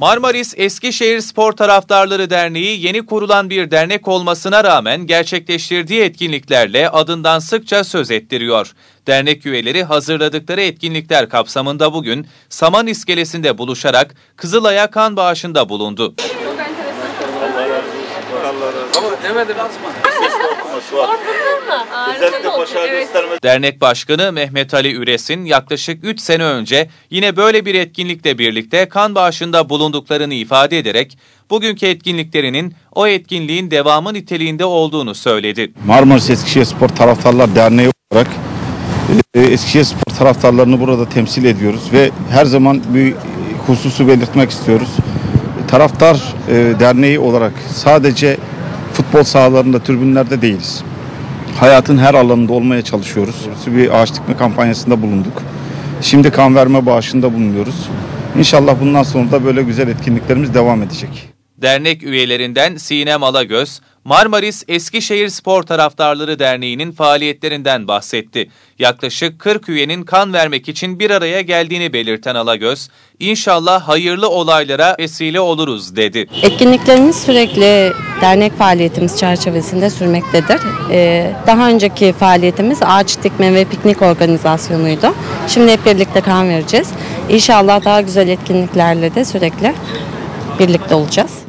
Marmaris Eskişehir Spor Taraftarları Derneği yeni kurulan bir dernek olmasına rağmen gerçekleştirdiği etkinliklerle adından sıkça söz ettiriyor. Dernek üyeleri hazırladıkları etkinlikler kapsamında bugün Saman İskelesi'nde buluşarak Kızılay'a kan bağışında bulundu. Ama demedim. Özellikle başarı gösterme. Dernek Başkanı Mehmet Ali Üres'in yaklaşık 3 sene önce yine böyle bir etkinlikle birlikte kan bağışında bulunduklarını ifade ederek bugünkü etkinliklerinin o etkinliğin devamı niteliğinde olduğunu söyledi. Marmaris Eskişehir Spor Taraftarlar Derneği olarak e, Eskişehir Spor taraftarlarını burada temsil ediyoruz ve her zaman bir hususu belirtmek istiyoruz. Taraftar e, derneği olarak sadece futbol sahalarında, tribünlerde değiliz. Hayatın her alanında olmaya çalışıyoruz. Bir ağaç dikme kampanyasında bulunduk. Şimdi kan verme bağışında bulunuyoruz. İnşallah bundan sonra da böyle güzel etkinliklerimiz devam edecek. Dernek üyelerinden Sinem Alagöz, Marmaris Eskişehir Spor Taraftarları Derneği'nin faaliyetlerinden bahsetti. Yaklaşık 40 üyenin kan vermek için bir araya geldiğini belirten Alagöz, inşallah hayırlı olaylara vesile oluruz dedi. Etkinliklerimiz sürekli dernek faaliyetimiz çerçevesinde sürmektedir. Ee, daha önceki faaliyetimiz ağaç dikme ve piknik organizasyonuydu. Şimdi hep birlikte kan vereceğiz. İnşallah daha güzel etkinliklerle de sürekli birlikte olacağız.